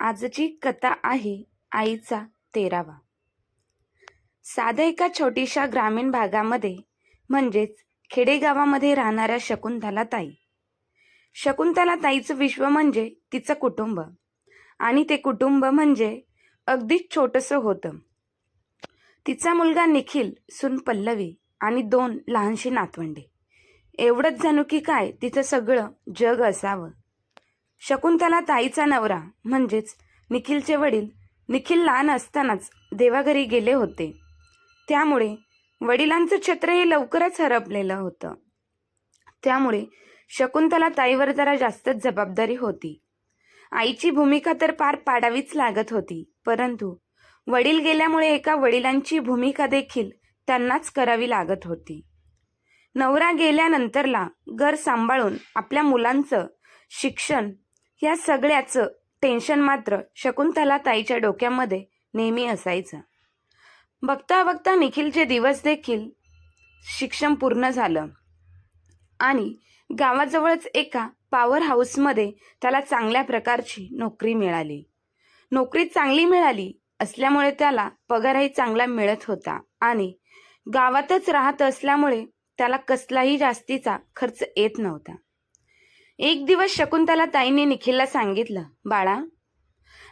आजची कथा आहे आईचा तेरावा. साध्या एका छोटीशा ग्रामीण भागामध्ये म्हणजेच खेडेगावामध्ये राहणाऱ्या शकुंतला ताई. शकुंतला ताईचं विश्व म्हणजे तिचं कुटुंब आणि ते कुटुंब म्हणजे अगदीच छोटंसं होतं. तिचा मुलगा निखिल सून पल्लवी आणि दोन लहानशी नातवंडे. एवढंच जणू की काय तिचं सगळं जग असावं. शकुंतला ताईचा नवरा म्हणजेच निखिलचे वडील. निखिल लहान असतानाच देवाघरी गेले होते. त्यामुळे वडिलांचं छत्र हे लवकरच हरपलेलं होतं. त्यामुळे शकुंतला ताईवर जरा जास्तच जबाबदारी होती. आईची भूमिका तर पार पाडावीच लागत होती परंतु वडील गेल्यामुळे एका वडिलांची भूमिका देखील त्यांनाच करावी लागत होती. नवरा गेल्यानंतरला घर सांभाळून आपल्या मुलांचं शिक्षण या सगळ्याचं टेन्शन मात्र शकुंतला ताईच्या डोक्यामध्ये नेहमी असायचं. बघता बघता निखिलचे दिवस देखील शिक्षण पूर्ण झालं. आणि गावाजवळच एका पॉवर हाऊसमध्ये त्याला चांगल्या प्रकारची नोकरी मिळाली. नोकरी चांगली मिळाली असल्यामुळे त्याला पगारही चांगला मिळत होता आणि गावातच राहत असल्यामुळे त्याला कसलाही जास्तीचा खर्च येत नव्हता. एक दिवस शकुंतला ताईने निखिलला सांगितलं बाळा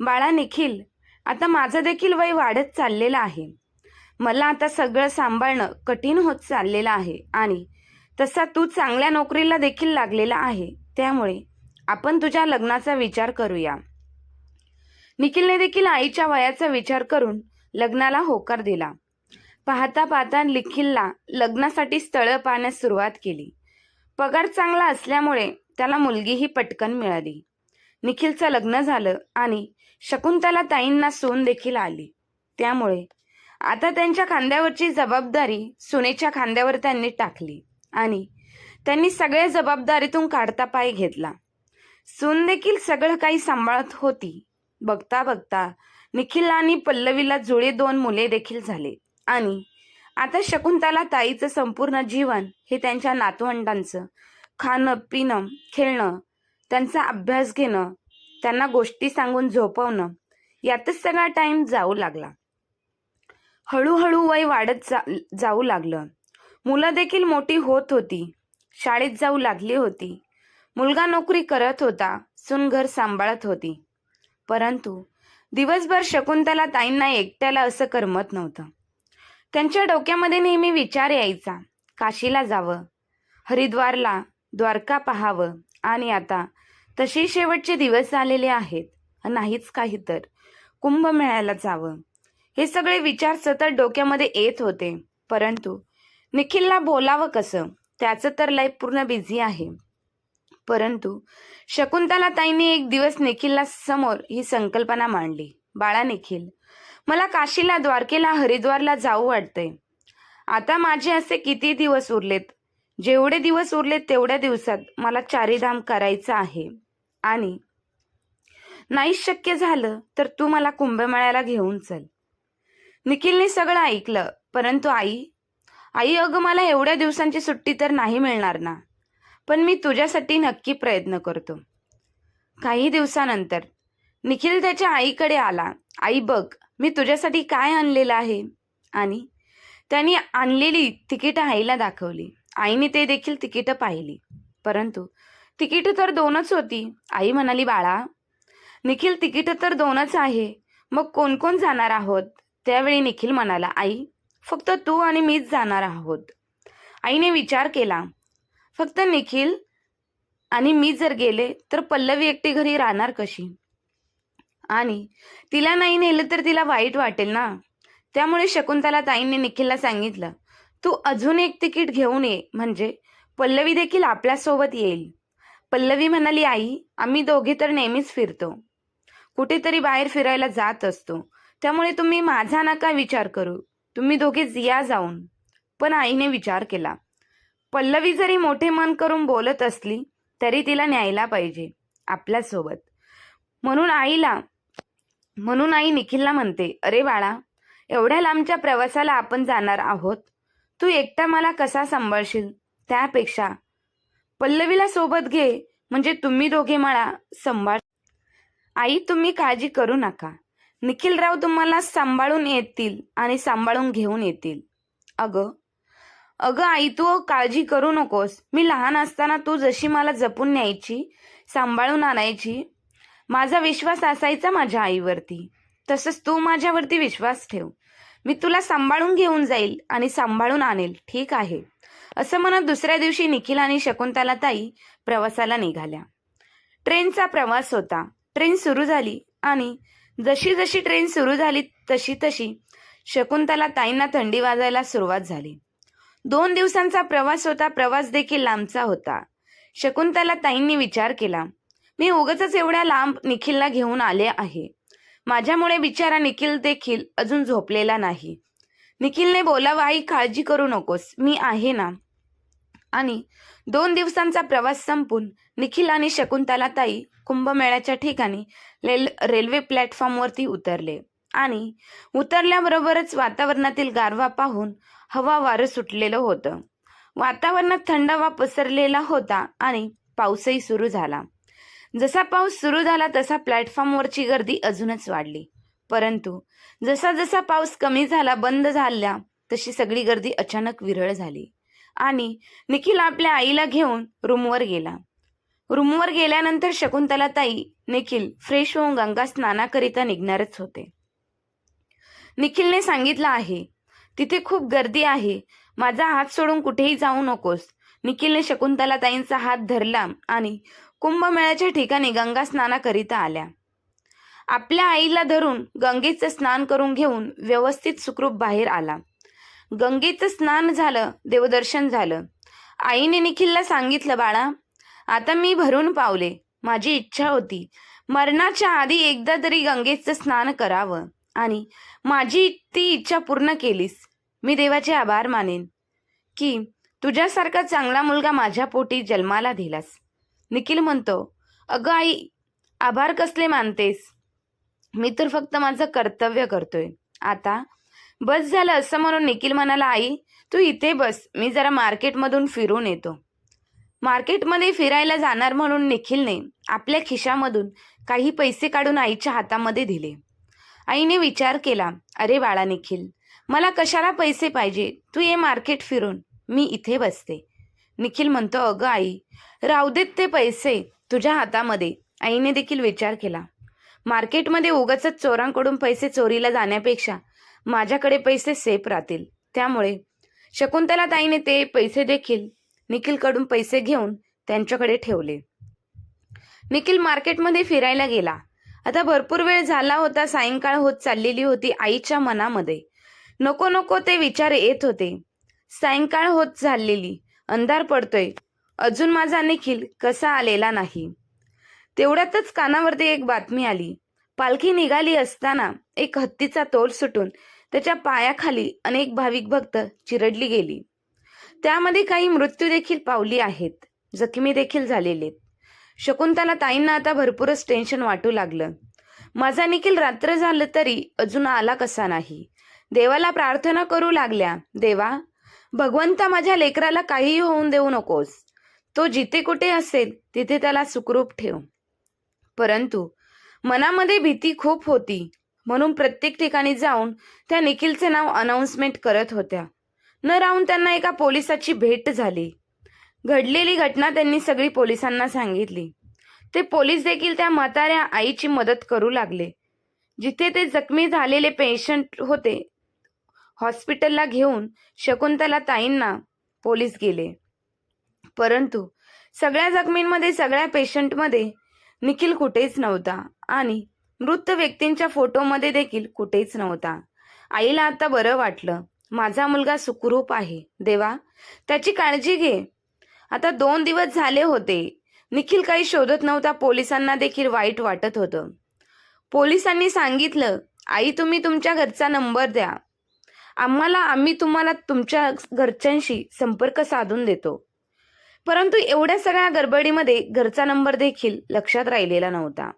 बाळा निखिल आता माझं देखील वय वाढत चाललेलं आहे. मला आता सगळं सांभाळणं कठीण होत चाललेलं आहे आणि तसा तू चांगल्या नोकरीला देखील लागलेला आहे त्यामुळे आपण तुझ्या लग्नाचा विचार करूया निखिलने देखील आईच्या वयाचा विचार करून लग्नाला होकार दिला. पाहता पाहता निखिलला लग्नासाठी स्थळं पाहण्यास सुरुवात केली. पगार चांगला असल्यामुळे त्याला मुलगीही पटकन मिळाली. निखिलचं लग्न झालं आणि शकुंतला ताईंना सून देखील आली. त्यामुळे आता त्यांच्या खांद्यावरची जबाबदारी सुनेच्या खांद्यावर त्यांनी टाकली आणि त्यांनी सगळ्या जबाबदारीतून काढता पाय घेतला. सून देखील सगळं काही सांभाळत होती. बघता बघता निखिल आणि पल्लवीला जुळे दोन मुले देखील झाले आणि आता शकुंतला ताईचं संपूर्ण जीवन हे त्यांच्या नातवंडांचं खाणं पिणं खेळणं त्यांचा अभ्यास घेणं त्यांना गोष्टी सांगून झोपवणं यातच सगळा टाइम जाऊ लागला. हळूहळू वय वाढत जा जाऊ लागलं. मुलं देखील मोठी होत होती. शाळेत जाऊ लागली होती. मुलगा नोकरी करत होता सून घर सांभाळत होती. परंतु दिवसभर शकुंतला ताईंना एकट्याला असं करमत नव्हतं. त्यांच्या डोक्यामध्ये नेहमी विचार यायचा काशीला जावं हरिद्वारला द्वारका पाहावं. आणि आता तसे शेवटचे दिवस आलेले आहेत. नाहीच काही तर. कुंभमेळ्याला जावं. हे सगळे विचार सतत डोक्यामध्ये येत होते. परंतु निखिलला बोलावं कसं? त्याचं तर लाईफ पूर्ण बिझी आहे. परंतु शकुंतला ताईने एक दिवस निखिलला समोर ही संकल्पना मांडली. बाळा निखिल मला काशीला द्वारकेला हरिद्वारला जाऊ वाटतंय. आता माझे असे किती दिवस उरलेत? जेवढे दिवस उरलेत तेवढ्या दिवसात मला चारीधाम करायचं आहे. आणि नाही शक्य झालं तर तू मला कुंभमेळ्याला घेऊन चल. निखिलने सगळं ऐकलं परंतु आई आई अगं मला एवढ्या दिवसांची सुट्टी तर नाही मिळणार ना. पण मी तुझ्यासाठी नक्की प्रयत्न करतो. काही दिवसानंतर निखिल त्याच्या आईकडे आला. आई बघ मी तुझ्यासाठी काय आणलेलं आहे? आणि त्यांनी आणलेली तिकीट आईला दाखवली. आईने ते देखील तिकीटं पाहिली. परंतु तिकीटं तर दोनच होती. आई म्हणाली बाळा निखिल तिकीटं तर दोनच आहे. मग कोण कोण जाणार आहोत? त्यावेळी निखिल म्हणाला आई फक्त तू आणि मीच जाणार आहोत. आईने विचार केला फक्त निखिल आणि मी जर गेले तर पल्लवी एकटी घरी राहणार कशी? आणि तिला नाही नेलं तर तिला वाईट वाटेल ना? त्यामुळे शकुंतला ताईंनी निखिलला सांगितलं तू अजून एक तिकीट घेऊन ये म्हणजे पल्लवी देखील आपल्यासोबत येईल. पल्लवी म्हणाली आई आम्ही दोघे तर नेहमीच फिरतो. कुठेतरी बाहेर फिरायला जात असतो. त्यामुळे तुम्ही माझा नका विचार करू. तुम्ही दोघेच या जाऊन. पण आईने विचार केला. पल्लवी जरी मोठे मन करून बोलत असली तरी तिला न्यायला पाहिजे आपल्यासोबत. म्हणून आईला म्हणून आई निखिलला म्हणते अरे बाळा एवढ्या लांबच्या प्रवासाला आपण जाणार आहोत? तू एकटा मला कसा सांभाळशील? त्यापेक्षा पल्लवीला सोबत घे म्हणजे तुम्ही दोघे मला सांभाळ. आई तुम्ही काळजी करू नका. निखिलराव तुम्हाला सांभाळून येतील आणि सांभाळून घेऊन येतील. अगं अगं आई तू काळजी करू नकोस. मी लहान असताना तू जशी मला जपून न्यायची सांभाळून आणायची माझा विश्वास असायचा माझ्या आईवरती. तसंच तू माझ्यावरती विश्वास ठेव. मी तुला सांभाळून घेऊन जाईल आणि सांभाळून आणेल ठीक आहे. असं म्हणत दुसऱ्या दिवशी निखिल आणि शकुंतला ताई प्रवासाला निघाल्या. ट्रेनचा प्रवास होता. ट्रेन सुरू झाली आणि जशी जशी ट्रेन सुरू झाली तशी तशी शकुंतला ताईंना थंडी वाजायला सुरुवात झाली. दोन दिवसांचा प्रवास होता प्रवास देखील लांबचा होता. शकुंतला ताईंनी विचार केला मी उगच एवढ्या लांब निखिलला घेऊन आले आहे. माझ्यामुळे बिचारा निखिल देखील अजून झोपलेला नाही. निखिलने बोलावं आई काळजी करू नकोस. मी आहे ना. आणि दोन दिवसांचा प्रवास संपून निखिल आणि शकुंतला ताई कुंभमेळ्याच्या ठिकाणी रेल रेल्वे प्लॅटफॉर्मवरती उतरले. आणि उतरल्याबरोबरच वातावरणातील गारवा पाहून हवा वारं सुटलेलं होतं. वातावरणात थंडावा पसरलेला होता आणि पाऊसही सुरू झाला. जसा पाऊस सुरू झाला तसा प्लॅटफॉर्मवरची गर्दी अजूनच वाढली. परंतु जसा जसा पाऊस कमी झाला बंद झाल्या तशी सगळी गर्दी अचानक विरळ झाली. आणि निखिल आपल्या आईला घेऊन रूमवर गेला. रूमवर गेल्यानंतर शकुंतला ताई निखिल फ्रेश होऊन गंगा स्नानाकरिता निघणारच होते. निखिलने सांगितलं आहे तिथे खूप गर्दी आहे. माझा हात सोडून कुठेही जाऊ नकोस. निखिलने शकुंतला ताईंचा हात धरला आणि कुंभमेळ्याच्या ठिकाणी गंगा स्नानाकरिता आल्या. आपल्या आईला धरून गंगेचं स्नान करून घेऊन व्यवस्थित सुखरूप बाहेर आला. गंगेचं स्नान झालं देवदर्शन झालं. आईने निखिलला सांगितलं बाळा आता मी भरून पावले. माझी इच्छा होती. मरणाच्या आधी एकदा तरी गंगेचं स्नान करावं. आणि माझी ती इच्छा पूर्ण केलीस. मी देवाचे आभार मानेन. की तुझ्यासारखा चांगला मुलगा माझ्या पोटी जन्माला दिलास. निखिल म्हणतो अगं आई आभार कसले मानतेस? मी तर फक्त माझं कर्तव्य करतोय. आता बस झालं असं म्हणून निखिल म्हणाला आई तू इथे बस मी जरा मार्केटमधून फिरून येतो. मार्केटमध्ये फिरायला जाणार म्हणून निखिलने आपल्या खिशामधून काही पैसे काढून आईच्या हातामध्ये दिले. आईने विचार केला अरे बाळा निखिल मला कशाला पैसे पाहिजे? तू ये मार्केट फिरून मी इथे बसते. निखिल म्हणतो अगं आई राहू देत ते पैसे. तुझ्या हातामध्ये. आईने देखील विचार केला. मार्केटमध्ये उगाच चोरांकडून पैसे चोरीला जाण्यापेक्षा माझ्याकडे पैसे सेफ राहतील. त्यामुळे शकुंतला ताईने ते पैसे देखील निखिलकडून पैसे घेऊन त्यांच्याकडे ठेवले. निखिल मार्केटमध्ये फिरायला गेला. आता भरपूर वेळ झाला होता सायंकाळ होत चाललेली होती आईच्या मनामध्ये. नको नको ते विचार येत होते. सायंकाळ होत चाललेली. अंधार पडतोय. अजून माझा निखिल कसा आलेला नाही. तेवढ्यातच कानावरती एक बातमी आली. पालखी निघाली असताना एक हत्तीचा तोल सुटून त्याच्या पायाखाली अनेक भाविक भक्त चिरडली गेली. त्यामध्ये काही मृत्यू देखील पावली आहेत. जखमी देखील झालेले शकुंतला ताईंना आता भरपूरच टेन्शन वाटू लागलं. माझा निखिल रात्र झालं तरी अजून आला कसा नाही. देवाला प्रार्थना करू लागल्या. देवा भगवंता माझ्या लेकराला काहीही होऊन देऊ नकोस. तो जिथे कुठे असेल तिथे त्याला सुखरूप ठेव. परंतु मनामध्ये भीती खूप होती. म्हणून प्रत्येक ठिकाणी जाऊन त्या निखिलचे नाव अनाऊन्समेंट करत होत्या. न राहून त्यांना एका पोलिसाची भेट झाली. घडलेली घटना त्यांनी सगळी पोलिसांना सांगितली. ते पोलीस देखील त्या म्हाताऱ्या आईची मदत करू लागले. जिथे ते जखमी झालेले पेशंट होते हॉस्पिटलला घेऊन शकुंतला ताईंना पोलीस गेले. परंतु सगळ्या जखमींमध्ये सगळ्या पेशंटमध्ये निखिल कुठेच नव्हता आणि मृत व्यक्तींच्या फोटोमध्ये देखील कुठेच नव्हता. आईला आता बरं वाटलं. माझा मुलगा सुखरूप आहे. देवा त्याची काळजी घे. आता दोन दिवस झाले होते. निखिल काही शोधत नव्हता पोलिसांना देखील वाईट वाटत होतं. पोलिसांनी सांगितलं आई तुम्ही तुमच्या घरचा नंबर द्या. आम्हाला आम्ही तुम्हाला तुमच्या घरच्यांशी संपर्क साधून देतो. परंतु एवढ्या सगळ्या गडबडीमध्ये घरचा नंबर देखील लक्षात राहिलेला नव्हता.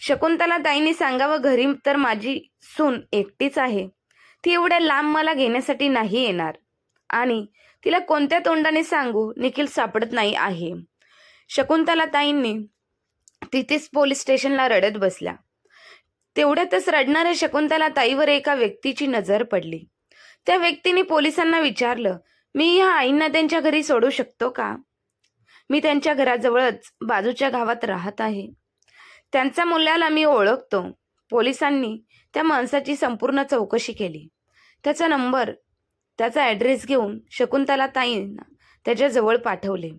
शकुंतला ताईंनी सांगावं घरी तर माझी सून एकटीच आहे. ती एवढ्या लांब मला घेण्यासाठी नाही येणार. आणि तिला कोणत्या तोंडाने सांगू निखिल सापडत नाही आहे. शकुंतला ताईंनी तिथेच पोलीस स्टेशनला रडत बसल्या तेवढ्यातच रडणाऱ्या शकुंतला ताईवर एका व्यक्तीची नजर पडली. त्या व्यक्तीने पोलिसांना विचारलं मी ह्या आईंना त्यांच्या घरी सोडू शकतो का? मी त्यांच्या घराजवळच बाजूच्या गावात राहत आहे. त्यांचा मुलाला मी ओळखतो. पोलिसांनी त्या माणसाची संपूर्ण चौकशी केली. त्याचा नंबर त्याचा ॲड्रेस घेऊन शकुंतला ताईंना त्याच्याजवळ पाठवले.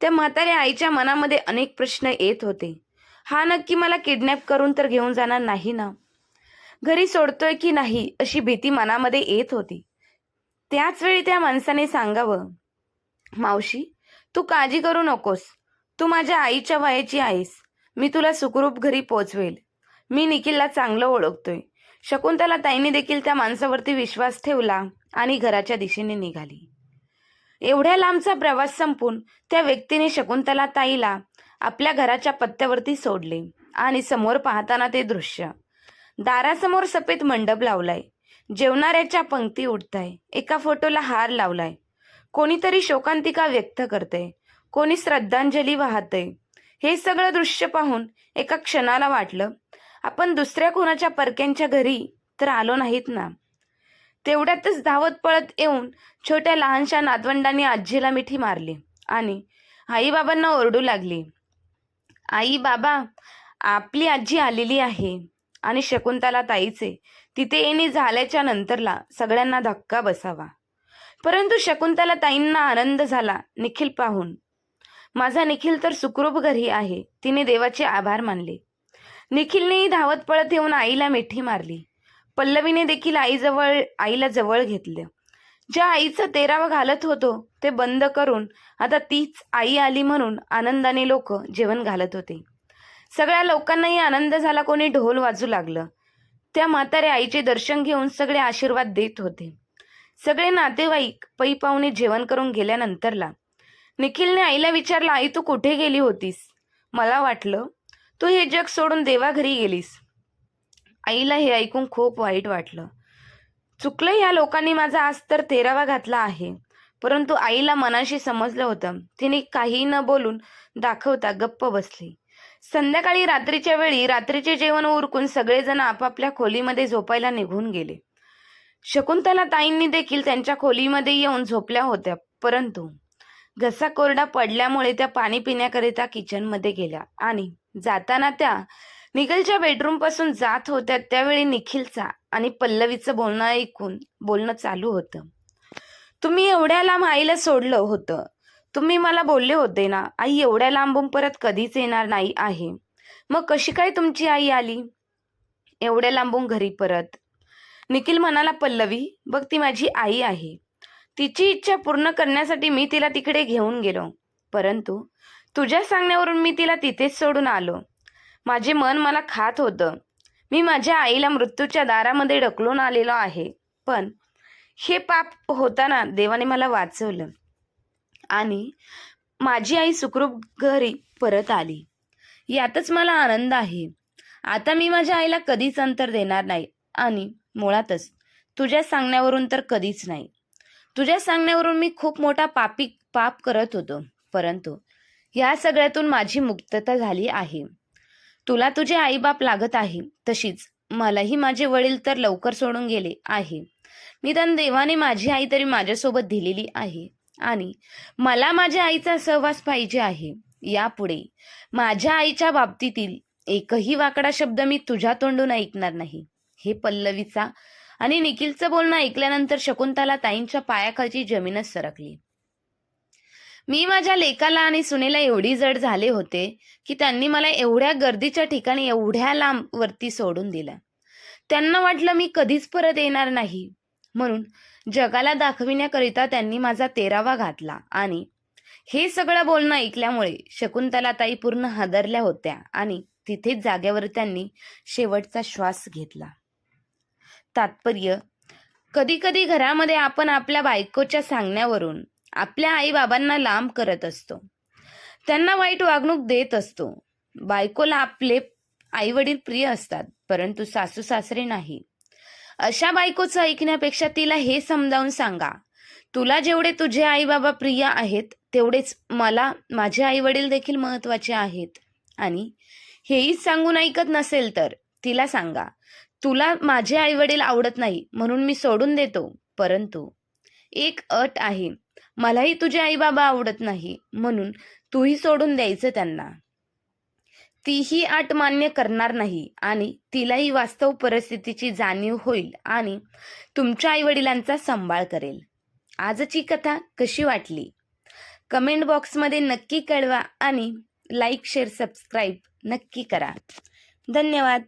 त्या म्हाताऱ्या आईच्या मनामध्ये अनेक प्रश्न येत होते. हा नक्की मला किडनॅप करून तर घेऊन जाणार नाही ना? घरी सोडतोय की नाही अशी भीती मनामध्ये येत होती. त्याच वेळी त्या माणसाने सांगावं मावशी तू काळजी करू नकोस. तू माझ्या आईच्या वयाची आहेस. मी तुला सुखरूप घरी पोचवेल. मी निखिलला चांगलं ओळखतोय. शकुंतला ताईने देखील त्या माणसावरती विश्वास ठेवला आणि घराच्या दिशेने निघाली. एवढ्या लांबचा प्रवास संपून त्या व्यक्तीने शकुंतला ताईला आपल्या घराच्या पत्त्यावरती सोडले आणि समोर पाहताना ते दृश्य. दारासमोर सफेद मंडप लावलाय. जेवणाऱ्याच्या पंक्ती उठताय एका फोटोला हार लावलाय. कोणीतरी शोकांतिका व्यक्त करते कोणी श्रद्धांजली वाहते. हे सगळं दृश्य पाहून एका क्षणाला वाटलं आपण दुसऱ्या कोणाच्या परक्यांच्या घरी तर आलो नाहीत ना. तेवढ्यातच धावत पळत येऊन छोट्या लहानशा नातवंडांनी आजीला मिठी मारली आणि आईबाबांना ओरडू लागली. आई बाबा आपली आजी आलेली आहे आणि शकुंतला ताईचे तिथे येणे झाल्याच्या नंतरला सगळ्यांना धक्का बसावा. परंतु शकुंतला ताईंना आनंद झाला निखिल पाहून. माझा निखिल तर सुखरूप घरी आहे. तिने देवाचे आभार मानले. निखिलनेही धावत पळत येऊन आईला मिठी मारली. पल्लवीने देखील आईजवळ आईला जवळ घेतलं. ज्या आईचं तेरावं घालत होतो ते बंद करून आता तीच आई आली म्हणून आनंदाने लोक जेवण घालत होते. सगळ्या लोकांनाही आनंद झाला कोणी ढोल वाजू लागलं. त्या म्हाताऱ्या आईचे दर्शन घेऊन सगळे आशीर्वाद देत होते. सगळे नातेवाईक पै पाहुणे जेवण करून गेल्यानंतरला निखिलने आईला विचारलं आई तू कुठे गेली होतीस? मला वाटलं तू हे जग सोडून देवाघरी गेलीस. आईला हे ऐकून खूप वाईट वाटलं. चुकलं ह्या लोकांनी माझा आज तर तेरावा घातला आहे परंतु आईला मनाशी समजलं होतं. तिने काही न बोलून दाखवता गप्प बसली. संध्याकाळी रात्रीच्या वेळी रात्रीचे जेवण उरकून सगळेजण आपापल्या खोलीमध्ये झोपायला निघून गेले. शकुंतला ताईंनी देखील त्यांच्या खोलीमध्ये येऊन झोपल्या होत्या परंतु घसा कोरडा पडल्यामुळे त्या पाणी पिण्याकरिता किचनमध्ये गेल्या आणि जाताना त्या निखिलच्या बेडरूमपासून जात होत्या त्यावेळी निखिलचा आणि पल्लवीचं बोलणं ऐकून बोलणं चालू होतं. तुम्ही एवढ्या लांब आईला सोडलं होतं. तुम्ही मला बोलले होते ना आई एवढ्या लांबून परत कधीच येणार नाही आहे. मग कशी काय तुमची आई आली? एवढ्या लांबून घरी परत निखिल म्हणाला पल्लवी बघ ती माझी आई आहे. तिची इच्छा पूर्ण करण्यासाठी मी तिला तिकडे घेऊन गेलो. परंतु तुझ्या सांगण्यावरून मी तिला तिथेच सोडून आलो. माझे मन मला खात होतं. मी माझ्या आईला मृत्यूच्या दारामध्ये ढकलून आलेलो आहे. पण हे पाप होताना देवाने मला वाचवलं. आणि माझी आई सुखरूप घरी परत आली. यातच मला आनंद आहे. आता मी माझ्या आईला कधीच अंतर देणार नाही. आणि मुळातच. तुझ्या सांगण्यावरून तर कधीच नाही. तुझ्या सांगण्यावरून मी खूप मोठा पापी पाप करत होतो. परंतु या सगळ्यातून माझी मुक्तता झाली आहे. तुला तुझे आईबाप लागत आहे. तशीच मलाही माझे वडील तर लवकर सोडून गेले आहे. निदान देवाने माझी आई तरी माझ्यासोबत दिलेली आहे. आणि मला माझ्या आईचा सहवास पाहिजे आहे. यापुढे माझ्या आईच्या बाबतीतील एकही वाकडा शब्द मी तुझ्या तोंडून ऐकणार नाही. हे पल्लवीचा. आणि निखिलचं बोलणं ऐकल्यानंतर शकुंतला ताईंच्या पायाखालची जमीनच सरकली. मी माझ्या लेकाला आणि सुनेला एवढी जड झाले होते की त्यांनी मला एवढ्या गर्दीच्या ठिकाणी एवढ्या लांब वरती सोडून दिलं. त्यांना वाटलं मी कधीच परत येणार नाही. म्हणून जगाला दाखविण्याकरिता त्यांनी माझा तेरावा घातला आणि हे सगळं बोलणं ऐकल्यामुळे शकुंतला ताई पूर्ण हादरल्या होत्या आणि तिथेच जाग्यावर त्यांनी शेवटचा श्वास घेतला. तात्पर्य. कधीकधी घरामध्ये आपण आपल्या बायकोच्या सांगण्यावरून आपल्या आईबाबांना लांब करत असतो. त्यांना वाईट वागणूक देत असतो. बायकोला आपले आई वडील प्रिय असतात परंतु सासू सासरे नाही. अशा बायकोचं ऐकण्यापेक्षा तिला हे समजावून सांगा तुला जेवढे तुझे आईबाबा प्रिय आहेत तेवढेच मला माझे आई वडील देखील महत्त्वाचे आहेत. आणि हेही सांगून ऐकत नसेल तर तिला सांगा तुला माझे आईवडील आवडत नाही म्हणून मी सोडून देतो. परंतु एक अट आहे मलाही तुझे आई बाबा आवडत नाही म्हणून तूही सोडून द्यायचं त्यांना. तीही अट मान्य करणार नाही आणि तिलाही वास्तव परिस्थितीची जाणीव होईल आणि तुमच्या आईवडिलांचा सांभाळ करेल. आजची कथा कशी वाटली? कमेंट बॉक्समध्ये नक्की कळवा आणि लाईक शेअर सबस्क्राईब नक्की करा. धन्यवाद.